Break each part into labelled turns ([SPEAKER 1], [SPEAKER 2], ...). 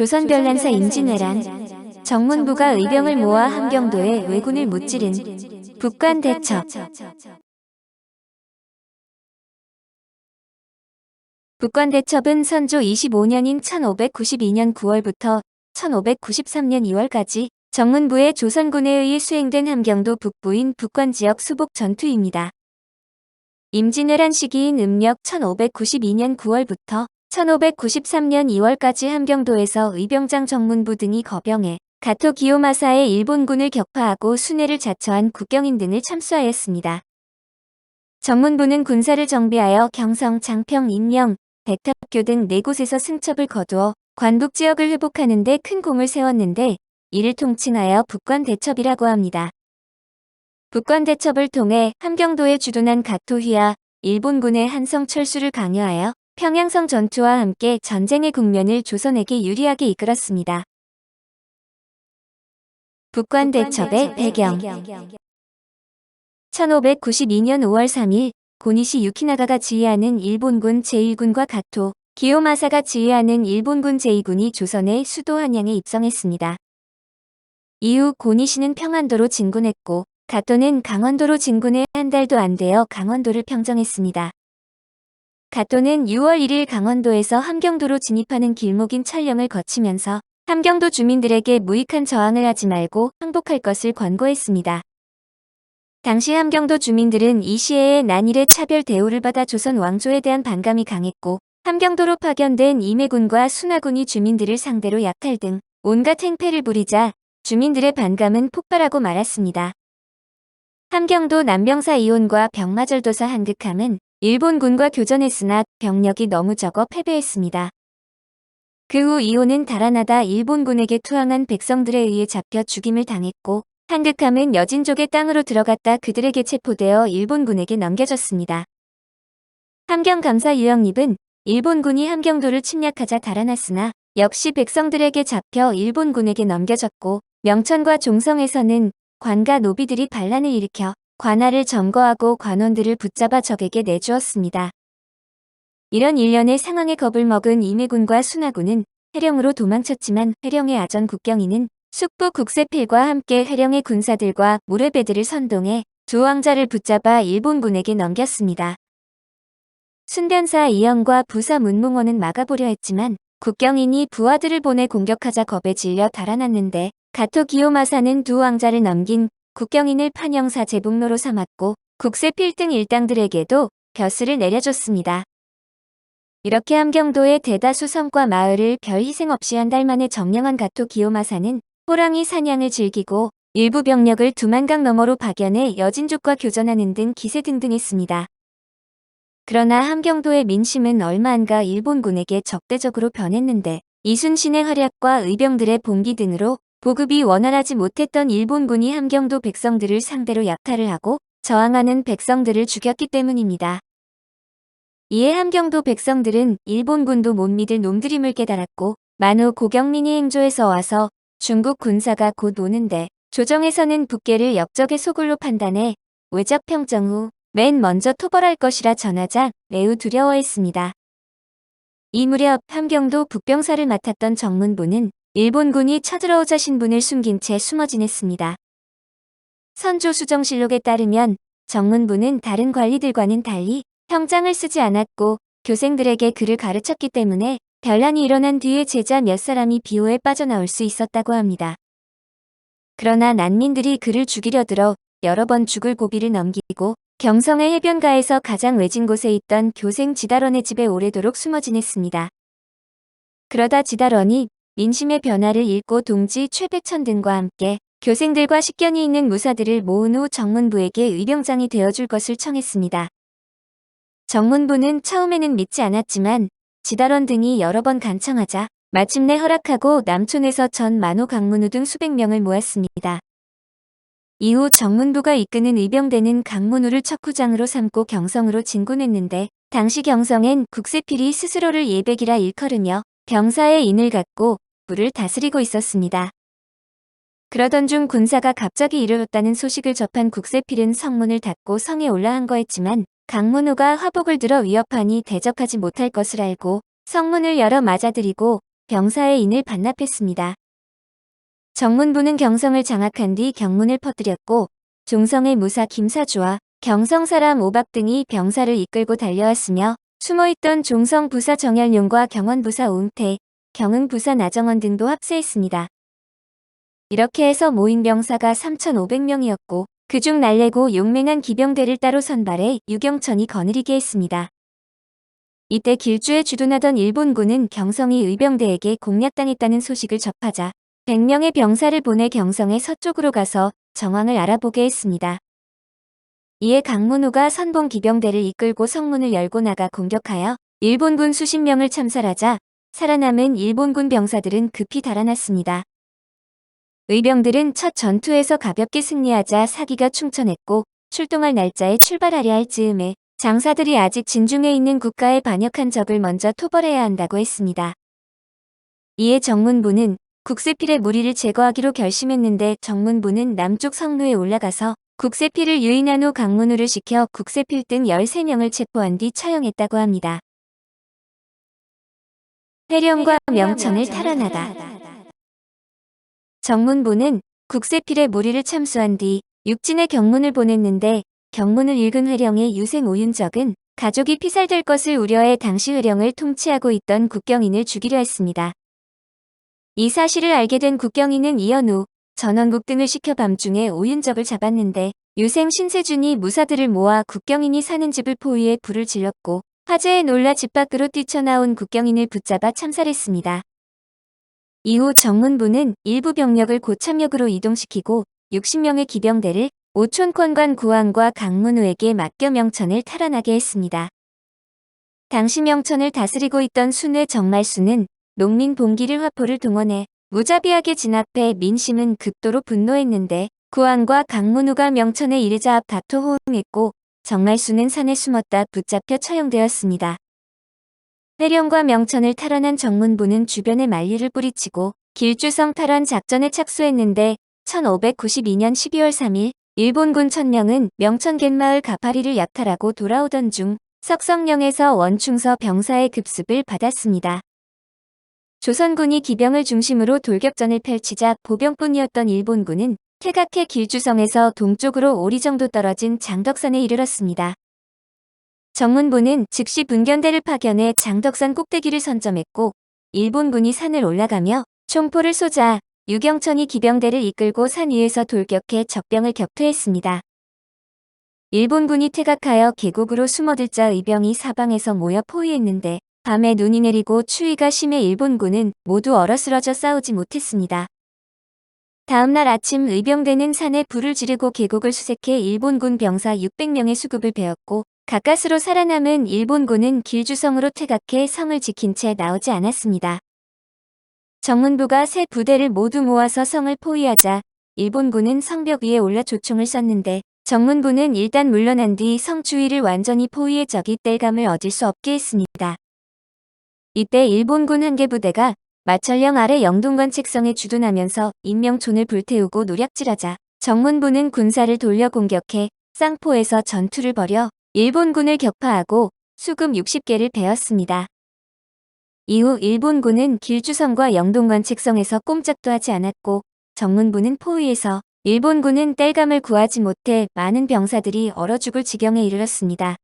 [SPEAKER 1] 조선별난사 임진왜란 정문부가 의병을 모아 함경도에 왜군을 무찌른 북관 대첩 북관 대첩은 선조 25년인 1592년 9월부터 1593년 2월까지 정문부의 조선군에 의해 수행된 함경도 북부인 북관 지역 수복 전투입니다. 임진왜란 시기인 음력 1592년 9월부터 1593년 2월까지 함경도에서 의병장 정문부 등이 거병해 가토 기요마사의 일본군을 격파하고 순회를 자처한 국경인 등을 참수하였습니다. 정문부는 군사를 정비하여 경성, 장평, 인명, 대탑교 등 네 곳에서 승첩을 거두어 관북 지역을 회복하는 데 큰 공을 세웠는데 이를 통칭하여 북관 대첩이라고 합니다. 북관 대첩을 통해 함경도에 주둔한 가토휘와 일본군의 한성 철수를 강요하여 평양성 전투와 함께 전쟁의 국면을 조선에게 유리하게 이끌었습니다. 북관 대첩의 배경 1592년 5월 3일 고니시 유키나가가 지휘하는 일본군 제1군과 가토, 기요마사가 지휘하는 일본군 제2군이 조선의 수도 한양에 입성했습니다. 이후 고니시는 평안도로 진군했고 가토는 강원도로 진군해 한 달도 안 되어 강원도를 평정했습니다. 가토는 6월 1일 강원도에서 함경도로 진입하는 길목인 철령을 거치면서 함경도 주민들에게 무익한 저항을 하지 말고 항복할 것을 권고했습니다. 당시 함경도 주민들은 이 시해의 난일의 차별 대우를 받아 조선 왕조에 대한 반감이 강했고 함경도로 파견된 임해군과 순하군이 주민들을 상대로 약탈 등 온갖 행패를 부리자 주민들의 반감은 폭발하고 말았습니다. 함경도 남병사 이혼과 병마절도사 한극함은 일본군과 교전했으나 병력이 너무 적어 패배했습니다. 그 후 이혼은 달아나다 일본군에게 투항한 백성들에 의해 잡혀 죽임을 당했고 한극함은 여진족의 땅으로 들어갔다 그들에게 체포되어 일본군에게 넘겨졌습니다. 함경감사 유영립은 일본군이 함경도를 침략하자 달아났으나 역시 백성들에게 잡혀 일본군에게 넘겨졌고 명천과 종성에서는 관과 노비들이 반란을 일으켜 관할을 점거하고 관원들을 붙잡아 적에게 내주었습니다. 이런 일련의 상황에 겁을 먹은 임해군과 순하군은 해령으로 도망쳤지만 해령의 아전 국경이는 숙부 국세필과 함께 해령의 군사들과 무례배들을 선동해 두 왕자를 붙잡아 일본군에게 넘겼습니다. 순변사 이영과 부사 문몽원은 막아보려 했지만 국경인이 부하들을 보내 공격하자 겁에 질려 달아났는데 가토 기요마사는 두 왕자를 넘긴 국경인을 판영사 제북로로 삼았고 국세 필 등 일당들에게도 벼슬을 내려줬습니다. 이렇게 함경도의 대다수 성과 마을을 별 희생 없이 한 달 만에 점령한 가토 기요마사는 호랑이 사냥을 즐기고 일부 병력을 두만강 너머로 파견해 여진족과 교전하는 등 기세 등등했습니다. 그러나 함경도의 민심은 얼마 안가 일본군에게 적대적으로 변했는데 이순신의 활약과 의병들의 봉기 등으로 보급이 원활하지 못했던 일본군이 함경도 백성들을 상대로 약탈을 하고 저항하는 백성들을 죽였기 때문입니다. 이에 함경도 백성들은 일본군도 못 믿을 놈들임을 깨달았고 만후 고경민이 행조에서 와서 중국 군사가 곧 오는데 조정에서는 북계를 역적의 소굴로 판단해 외적 평정 후 맨 먼저 토벌할 것이라 전하자 매우 두려워했습니다. 이 무렵 함경도 북병사를 맡았던 정문부는 일본군이 쳐들어오자 신분을 숨긴 채 숨어 지냈습니다. 선조 수정실록에 따르면 정문부는 다른 관리들과는 달리 형장을 쓰지 않았고 교생들에게 글을 가르쳤기 때문에 별난이 일어난 뒤에 제자 몇 사람이 비호에 빠져나올 수 있었다고 합니다. 그러나 난민들이 그를 죽이려 들어 여러 번 죽을 고비를 넘기고 경성의 해변가에서 가장 외진 곳에 있던 교생 지달원의 집에 오래도록 숨어 지냈습니다. 그러다 지달원이 민심의 변화를 읽고 동지 최백천 등과 함께 교생들과 식견이 있는 무사들을 모은 후 정문부에게 의병장이 되어줄 것을 청했습니다. 정문부는 처음에는 믿지 않았지만 지달원 등이 여러 번 간청하자 마침내 허락하고 남촌에서 전 만호 강문우 등 수백 명을 모았습니다. 이후 정문부가 이끄는 의병대는 강문우를 척후장으로 삼고 경성으로 진군했는데 당시 경성엔 국세필이 스스로를 예백이라 일컬으며 병사의 인을 갖고 부를 다스리고 있었습니다. 그러던 중 군사가 갑자기 이르렀다는 소식을 접한 국세필은 성문을 닫고 성에 올라한 거였지만 강문우가 화복을 들어 위협하니 대적하지 못할 것을 알고 성문을 열어 맞아들이고 병사의 인을 반납했습니다. 정문부는 경성을 장악한 뒤 경문을 퍼뜨렸고 종성의 무사 김사주와 경성 사람 오박 등이 병사를 이끌고 달려왔으며 숨어있던 종성 부사 정열용과 경원 부사 오은태, 경흥 부사 나정원 등도 합세했습니다. 이렇게 해서 모인 병사가 3,500명이었고 그중 날래고 용맹한 기병대를 따로 선발해 유경천이 거느리게 했습니다. 이때 길주에 주둔하던 일본군은 경성이 의병대에게 공략당했다는 소식을 접하자 100명의 병사를 보내 경성의 서쪽으로 가서 정황을 알아보게 했습니다. 이에 강문우가 선봉 기병대를 이끌고 성문을 열고 나가 공격하여 일본군 수십 명을 참살하자 살아남은 일본군 병사들은 급히 달아났습니다. 의병들은 첫 전투에서 가볍게 승리하자 사기가 충천했고 출동할 날짜에 출발하려 할 즈음에 장사들이 아직 진중에 있는 국가에 반역한 적을 먼저 토벌해야 한다고 했습니다. 이에 정문부는 국세필의 무리를 제거하기로 결심했는데 정문부는 남쪽 성루에 올라가서 국세필을 유인한 후 강문우를 시켜 국세필 등 13명을 체포한 뒤 처형했다고 합니다. 해령과 명천을 탈환하다. 정문부는 국세필의 무리를 참수한 뒤 육진의 경문을 보냈는데 경문을 읽은 회령의 유생 오윤적은 가족이 피살될 것을 우려해 당시 회령을 통치하고 있던 국경인을 죽이려 했습니다. 이 사실을 알게 된 국경인은 이연우, 전원국 등을 시켜 밤중에 오윤적을 잡았는데 유생 신세준이 무사들을 모아 국경인이 사는 집을 포위해 불을 질렀고 화재에 놀라 집 밖으로 뛰쳐나온 국경인을 붙잡아 참살했습니다. 이후 정문부는 일부 병력을 고참역으로 이동시키고 60명의 기병대를 오촌권관 구왕과 강문우에게 맡겨 명천을 탈환하게 했습니다. 당시 명천을 다스리고 있던 순회 정말수는 농민 봉기를 화포를 동원해 무자비하게 진압해 민심은 극도로 분노했는데 구왕과 강문우가 명천에 이르자 앞 다투 호응했고 정말수는 산에 숨었다 붙잡혀 처형되었습니다. 해령과 명천을 탈환한 정문부는 주변에 만리를 뿌리치고 길주성 탈환 작전에 착수했는데 1592년 12월 3일 일본군 천령은 명천 갯마을 가파리를 약탈하고 돌아오던 중 석성령에서 원충서 병사의 급습을 받았습니다. 조선군이 기병을 중심으로 돌격전을 펼치자 보병뿐이었던 일본군은 태각해 길주성에서 동쪽으로 오리 정도 떨어진 장덕산에 이르렀습니다. 정문부는 즉시 분견대를 파견해 장덕산 꼭대기를 선점했고 일본군이 산을 올라가며 총포를 쏘자 유경천이 기병대를 이끌고 산 위에서 돌격해 적병을 격퇴했습니다. 일본군이 퇴각하여 계곡으로 숨어들자 의병이 사방에서 모여 포위했는데 밤에 눈이 내리고 추위가 심해 일본군은 모두 얼어쓰러져 싸우지 못했습니다. 다음날 아침 의병대는 산에 불을 지르고 계곡을 수색해 일본군 병사 600명의 수급을 베었고 가까스로 살아남은 일본군은 길주성으로 퇴각해 성을 지킨 채 나오지 않았습니다. 정문부가 새 부대를 모두 모아서 성을 포위하자 일본군은 성벽 위에 올라 조총을 쐈는데 정문부는 일단 물러난 뒤 성 주위를 완전히 포위해 적이 뗄감을 얻을 수 없게 했습니다. 이때 일본군 한개 부대가 마철령 아래 영동관 책성에 주둔하면서 인명촌을 불태우고 노략질하자 정문부는 군사를 돌려 공격해 쌍포에서 전투를 벌여 일본군을 격파하고 수금 60개를 베었습니다. 이후 일본군은 길주성과 영동관 책성에서 꼼짝도 하지 않았고 정문부는 포위해서 일본군은 땔감을 구하지 못해 많은 병사들이 얼어 죽을 지경에 이르렀습니다.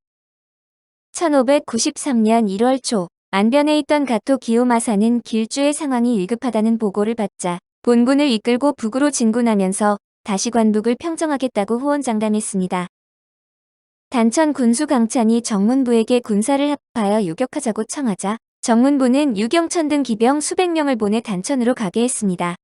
[SPEAKER 1] 1593년 1월 초 안변에 있던 가토 기요마사는 길주의 상황이 위급하다는 보고를 받자 본군을 이끌고 북으로 진군하면서 다시 관북을 평정하겠다고 호언장담했습니다. 단천 군수 강찬이 정문부에게 군사를 합하여 유격하자고 청하자 정문부는 유경천 등 기병 수백 명을 보내 단천으로 가게 했습니다.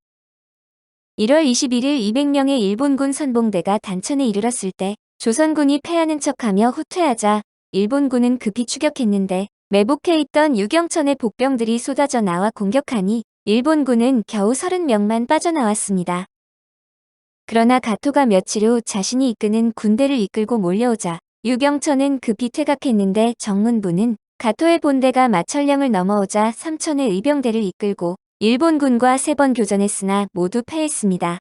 [SPEAKER 1] 1월 21일 200명의 일본군 선봉대가 단천에 이르렀을 때 조선군이 패하는 척하며 후퇴하자 일본군은 급히 추격했는데 매복해 있던 유경천의 복병들이 쏟아져 나와 공격하니 일본군은 겨우 30명만 빠져나왔습니다. 그러나 가토가 며칠 후 자신이 이끄는 군대를 이끌고 몰려오자 유경천은 급히 퇴각했는데 정문부는 가토의 본대가 마철령을 넘어오자 삼천의 의병대를 이끌고 일본군과 세 번 교전했으나 모두 패했습니다.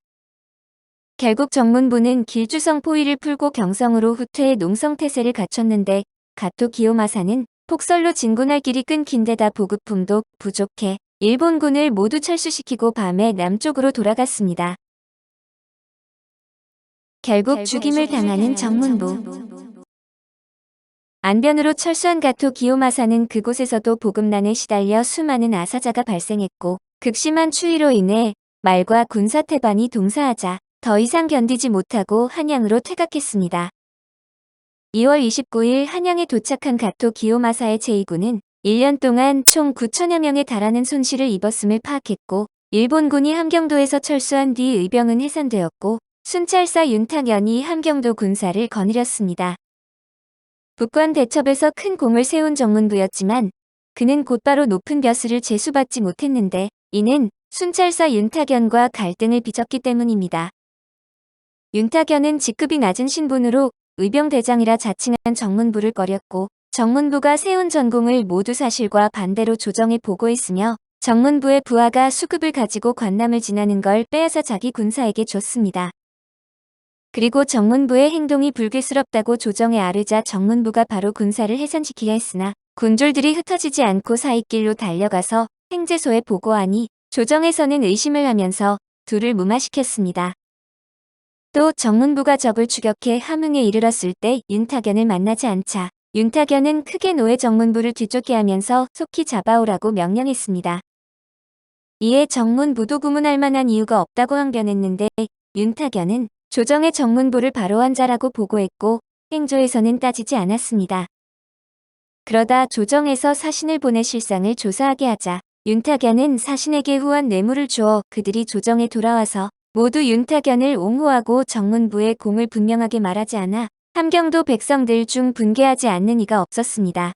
[SPEAKER 1] 결국 정문부는 길주성 포위를 풀고 경성으로 후퇴해 농성태세를 갖췄는데 가토 기요마사는 폭설로 진군할 길이 끊긴 데다 보급품도 부족해 일본군을 모두 철수시키고 밤에 남쪽으로 돌아갔습니다. 결국 죽임을 당하는 정문부. 안변으로 철수한 가토 기요마사는 그곳에서도 보급난에 시달려 수많은 아사자가 발생했고 극심한 추위로 인해 말과 군사 태반이 동사하자 더 이상 견디지 못하고 한양으로 퇴각했습니다. 2월 29일 한양에 도착한 가토 기요마사의 제2군은 1년 동안 총 9천여 명에 달하는 손실을 입었음을 파악했고 일본군이 함경도에서 철수한 뒤 의병은 해산되었고 순찰사 윤탁연이 함경도 군사를 거느렸습니다. 북관 대첩에서 큰 공을 세운 정문부였지만 그는 곧바로 높은 벼슬을 제수받지 못했는데 이는 순찰사 윤탁연과 갈등을 빚었기 때문입니다. 윤탁연은 직급이 낮은 신분으로 의병대장이라 자칭한 정문부를 꺼렸고 정문부가 세운 전공을 모두 사실과 반대로 조정해 보고했으며 정문부의 부하가 수급을 가지고 관남을 지나는 걸 빼앗아 자기 군사에게 줬습니다. 그리고 정문부의 행동이 불괴스럽다고 조정에 아르자 정문부가 바로 군사를 해산시키려 했으나 군졸들이 흩어지지 않고 사이길로 달려가서 행제소에 보고하니 조정에서는 의심을 하면서 둘을 무마시켰습니다. 또 정문부가 적을 추격해 함흥에 이르렀을 때 윤탁연을 만나지 않자 윤탁연은 크게 노예 정문부를 뒤쫓게 하면서 속히 잡아오라고 명령했습니다. 이에 정문부도 구문할 만한 이유가 없다고 항변했는데 윤탁연은 조정의 정문부를 바로한 자라고 보고했고 행조에서는 따지지 않았습니다. 그러다 조정에서 사신을 보내 실상을 조사하게 하자 윤탁연은 사신에게 후한 뇌물을 주어 그들이 조정에 돌아와서 모두 윤탁연을 옹호하고 정문부의 공을 분명하게 말하지 않아 함경도 백성들 중 분개하지 않는 이가 없었습니다.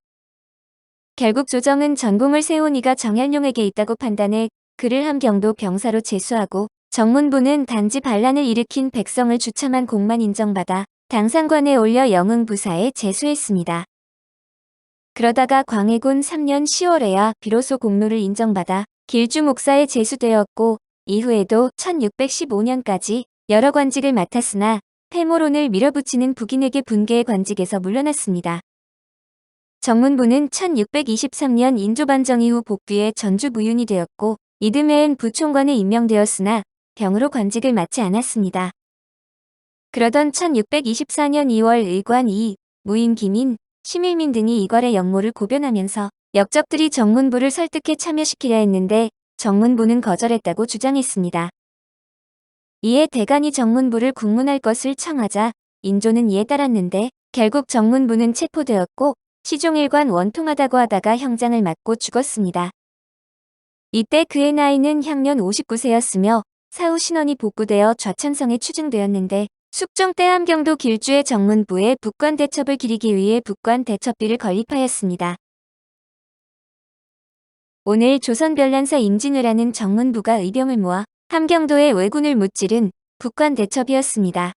[SPEAKER 1] 결국 조정은 전공을 세운 이가 정현용에게 있다고 판단해 그를 함경도 병사로 제수하고 정문부는 단지 반란을 일으킨 백성을 주참한 공만 인정받아 당상관에 올려 영흥부사에 제수했습니다. 그러다가 광해군 3년 10월에야 비로소 공로를 인정받아 길주 목사에 제수되었고 이후에도 1615년까지 여러 관직을 맡았으나 패모론을 밀어붙이는 북인에게 분계의 관직에서 물러났습니다. 정문부는 1623년 인조반정 이후 복귀해 전주무윤이 되었고 이듬해엔 부총관에 임명되었으나 병으로 관직을 맡지 않았습니다. 그러던 1624년 2월 의관 이 무인 김인, 시밀민 등이 이괄의 역모를 고변하면서 역적들이 정문부를 설득해 참여시키려 했는데 정문부는 거절했다고 주장했습니다. 이에 대간이 정문부를 국문할 것을 청하자 인조는 이에 따랐는데 결국 정문부는 체포되었고 시종일관 원통하다고 하다가 형장을 맞고 죽었습니다. 이때 그의 나이는 향년 59세였으며 사후 신원이 복구되어 좌천성에 추증되었는데 숙종 때 함경도 길주의 정문부에 북관 대첩을 기리기 위해 북관 대첩비를 건립하였습니다. 오늘 조선별난사 임진왜라는 정문부가 의병을 모아 함경도의 왜군을 무찌른 북관 대첩이었습니다.